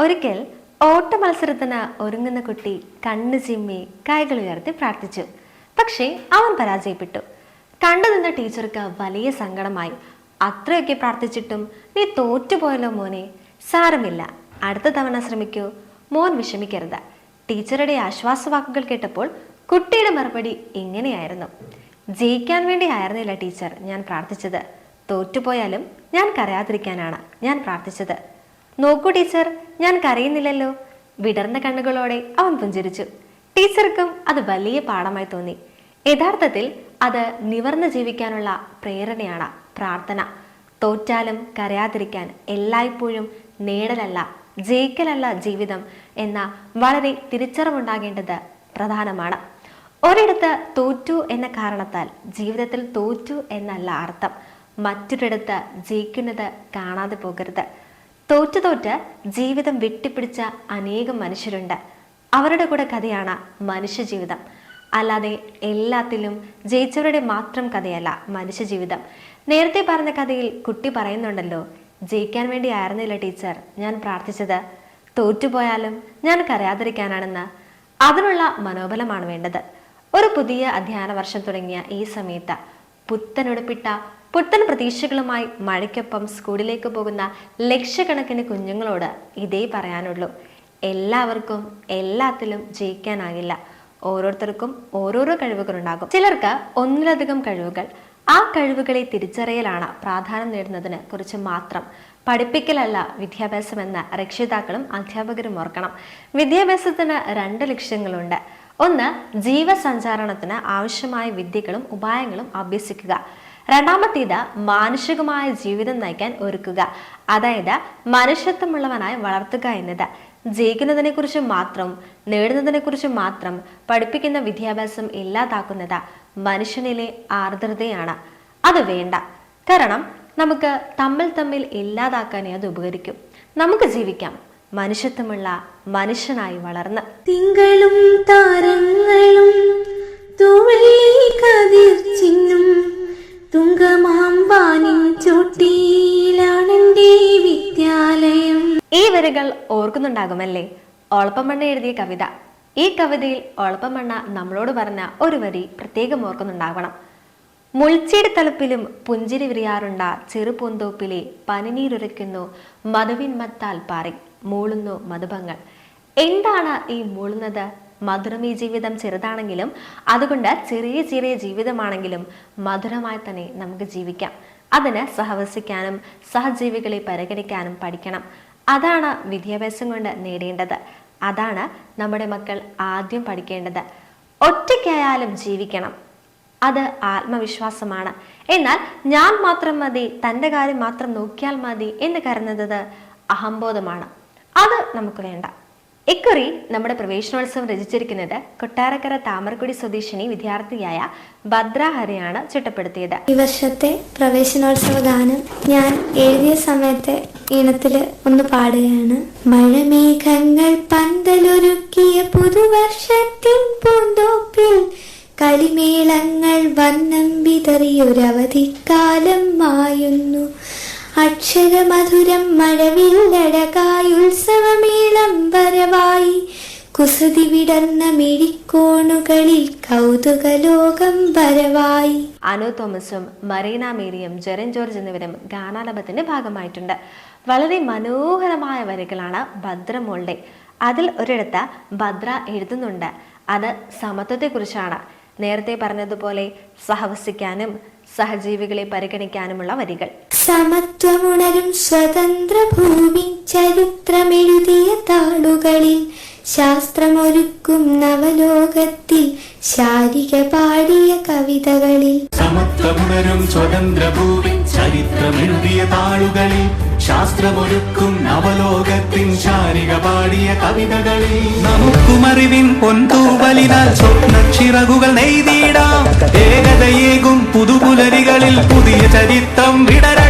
ഒരിക്കൽ ഓട്ട മത്സരത്തിന് ഒരുങ്ങുന്ന കുട്ടി കണ്ണു ചിമ്മി കൈകൾ ഉയർത്തി പ്രാർത്ഥിച്ചു. പക്ഷേ അവൻ പരാജയപ്പെട്ടു. കണ്ടു നിന്ന ടീച്ചർക്ക് വലിയ സങ്കടമായി. അത്രയൊക്കെ പ്രാർത്ഥിച്ചിട്ടും നീ തോറ്റുപോയല്ലോ മോനെ സാരമില്ല. അടുത്ത തവണ ശ്രമിക്കൂ. മോൻ വിഷമിക്കരുത്. ടീച്ചറുടെ ആശ്വാസവാക്കുകൾ കേട്ടപ്പോൾ കുട്ടിയുടെ മറുപടി ഇങ്ങനെയായിരുന്നു. ജയിക്കാൻ വേണ്ടി ആയിരുന്നില്ല ടീച്ചർ ഞാൻ പ്രാർത്ഥിച്ചത്. തോറ്റുപോയാലും ഞാൻ കരയാതിരിക്കാനാണ് ഞാൻ പ്രാർത്ഥിച്ചത്. നോക്കൂ ടീച്ചർ. ഞാൻ കരയുന്നില്ലല്ലോ. വിടർന്ന കണ്ണുകളോടെ അവൻ പുഞ്ചിരിച്ചു. ടീച്ചർക്കും അത് വലിയ പാഠമായി തോന്നി. യഥാർത്ഥത്തിൽ അത് നിവർന്ന് ജീവിക്കാനുള്ള പ്രേരണയാണ് പ്രാർത്ഥന. തോറ്റാലും കരയാതിരിക്കാൻ എല്ലായ്പ്പോഴും നേടലല്ല ജയിക്കലല്ല ജീവിതം എന്ന വളരെ തിരിച്ചറിവുണ്ടാകേണ്ടത് പ്രധാനമാണ്. ഒരിടത്ത് തോറ്റു എന്ന കാരണത്താൽ ജീവിതത്തിൽ തോറ്റു എന്നല്ല അർത്ഥം. മറ്റൊരിടത്ത് ജയിക്കുന്നത് കാണാതെ പോകരുത്. തോറ്റു തോറ്റ് ജീവിതം വെട്ടിപ്പിടിച്ച അനേകം മനുഷ്യരുണ്ട്. അവരുടെ കൂടെ കഥയാണ് മനുഷ്യജീവിതം. അല്ലാതെ എല്ലാത്തിലും ജയിച്ചവരുടെ മാത്രം കഥയല്ല മനുഷ്യജീവിതം. നേരത്തെ പറഞ്ഞ കഥയിൽ കുട്ടി പറയുന്നുണ്ടല്ലോ ജയിക്കാൻ വേണ്ടി ആയിരുന്നില്ല ടീച്ചർ ഞാൻ പ്രാർത്ഥിച്ചത്. തോറ്റുപോയാലും ഞാൻ കരയാതിരിക്കാനാണെന്ന്. അതിനുള്ള മനോബലമാണ് വേണ്ടത്. ഒരു പുതിയ അധ്യയന വർഷം തുടങ്ങിയ ഈ സമയത്ത് പുത്തനുടുപ്പിട്ട പുത്തൻ പ്രതീക്ഷകളുമായി മഴയ്ക്കൊപ്പം സ്കൂളിലേക്ക് പോകുന്ന ലക്ഷക്കണക്കിന് കുഞ്ഞുങ്ങളോട് ഇതേ പറയാനുള്ളൂ. എല്ലാവർക്കും എല്ലാത്തിലും ജയിക്കാനാകില്ല. ഓരോരുത്തർക്കും ഓരോരോ കഴിവുകളുണ്ടാകും. ചിലർക്ക് ഒന്നിലധികം കഴിവുകൾ. ആ കഴിവുകളെ തിരിച്ചറിയലാണ് പ്രാധാന്യം നേടുന്നതിന് കുറിച്ച് മാത്രം. പഠിപ്പിക്കലല്ല വിദ്യാഭ്യാസമെന്ന് രക്ഷിതാക്കളും അധ്യാപകരും ഓർക്കണം. വിദ്യാഭ്യാസത്തിന് രണ്ട് ലക്ഷ്യങ്ങളുണ്ട്. ഒന്ന് ജീവസഞ്ചാരണത്തിന് ആവശ്യമായ വിദ്യകളും ഉപായങ്ങളും അഭ്യസിക്കുക. രണ്ടാമത്തേത് മാനുഷികമായ ജീവിതം നയിക്കാൻ ഒരുക്കുക. അതായത് മനുഷ്യത്വമുള്ളവനായി വളർത്തുക എന്നത്. ജയിക്കുന്നതിനെ കുറിച്ച് മാത്രം നേടുന്നതിനെ കുറിച്ച് മാത്രം പഠിപ്പിക്കുന്ന വിദ്യാഭ്യാസം ഇല്ലാതാക്കുന്നത് മനുഷ്യനിലെ ആർദ്രതയാണ്. അത് വേണ്ട. കാരണം നമുക്ക് തമ്മിൽ തമ്മിൽ ഇല്ലാതാക്കാനേ അത് ഉപകരിക്കും. നമുക്ക് ജീവിക്കാം മനുഷ്യത്വമുള്ള മനുഷ്യനായി വളർന്ന്. തിങ്കളും താരങ്ങളും കതിർ ചിന്നും വിദ്യാലയം. ഈ വരികൾ ഓർക്കുന്നുണ്ടാകുമല്ലേ? ഓളപ്പമണ്ണ എഴുതിയ കവിത. ഈ കവിതയിൽ ഓളപ്പമണ്ണ നമ്മളോട് പറഞ്ഞ ഒരു വരി പ്രത്യേകം ഓർക്കുന്നുണ്ടാകണം. മുൾച്ചെടി തലപ്പിലും പുഞ്ചിരി വിരിയാറുണ്ട ചെറുപൂന്തോപ്പിലെ പനിനീരുരയ്ക്കുന്നു മധുവിന്മത്താൽ പാറി മൂളുന്നു മധുഭങ്ങൾ എന്താണ് ഈ മൂളുന്നത്? മധുരമീ ജീവിതം ചെറുതാണെങ്കിലും അതുകൊണ്ട് ചെറിയ ചെറിയ ജീവിതമാണെങ്കിലും മധുരമായി തന്നെ നമുക്ക് ജീവിക്കാം. അതിന് സഹവസിക്കാനും സഹജീവികളെ പരിഗണിക്കാനും പഠിക്കണം. അതാണ് വിദ്യാഭ്യാസം കൊണ്ട് നേടേണ്ടത്. അതാണ് നമ്മുടെ മക്കൾ ആദ്യം പഠിക്കേണ്ടത്. ഒറ്റയ്ക്കായാലും ജീവിക്കണം. അത് ആത്മവിശ്വാസമാണ്. എന്നാൽ ഞാൻ മാത്രം മതി തന്റെ കാര്യം മാത്രം നോക്കിയാൽ മതി എന്ന് കരുതുന്നത് അഹംബോധമാണ്. അത് നമുക്ക് വേണ്ട. ഇക്കുറി നമ്മുടെ പ്രവേശനോത്സവം രചിച്ചിരിക്കുന്നത് കൊട്ടാരക്കര താമരക്കുടി സ്വദേശിനി വിദ്യാർത്ഥിയായ ഭദ്ര ഹരിയാണ് ചിട്ടപ്പെടുത്തിയത്. ഈ വർഷത്തെ പ്രവേശനോത്സവ ഗാനം ഞാൻ എഴുതിയ സമയത്തെ ഈണത്തിൽ ഒന്ന് പാടുകയാണ്. മഴമേഘങ്ങൾ പന്തലൊരുക്കിയ പുതുവർഷത്തിൻ പൂന്തോപ്പിൽ കളിമേളങ്ങൾ വന്നം വിതറിയൊരവധിക്കാലം മായുന്നു. അക്ഷരമധുരം മഴവില്ലഴകായി കുസൃതി വിടർന്ന മിഴിക്കോണുകളിൽ കൗതുകലോകം വരവായി. അനു തോമസും മറീന മേരിയും ജെറിൻ ജോർജ് എന്നിവരും ഗാനാലപത്തിന്റെ ഭാഗമായിട്ടുണ്ട്. വളരെ മനോഹരമായ വരികളാണ് ഭദ്രമോളുടെ. അതിൽ ഒരിടത്ത് ഭദ്ര എഴുതുന്നുണ്ട്. അത് സമത്വത്തെക്കുറിച്ചാണ്. നേരത്തെ പറഞ്ഞതുപോലെ സഹവസിക്കാനും സഹജീവികളെ പരിഗണിക്കാനുമുള്ള വരികൾ. സമത്വമുണരും സ്വതന്ത്ര ഭൂമി ചരിത്രമെഴുതിയ താളുകളിൽ ശാസ്ത്രമൊരുക്കും നവലോകത്തിൽ ശാരിക പാടിയ കവിതകളിൽ. സമത്വമുണരും സ്വതന്ത്ര ഭൂമി ചരിത്രമെഴുതിയ താളുകളിൽ. ശാസ്ത്രമൊരുക്കും നവലോകത്തിൻ ശാരിക പാടിയ കവിതകളിൽ. നമുക്കുമറിവിൻ പൊന്തൂവലിനാൽ സ്വപ്നക്ഷിറകുകൾ നെയ്തിടാം. ഏകതയേകും പുതുപുലരികളിൽ പുതിയ ചരിത്രം വിടരട്ടെ.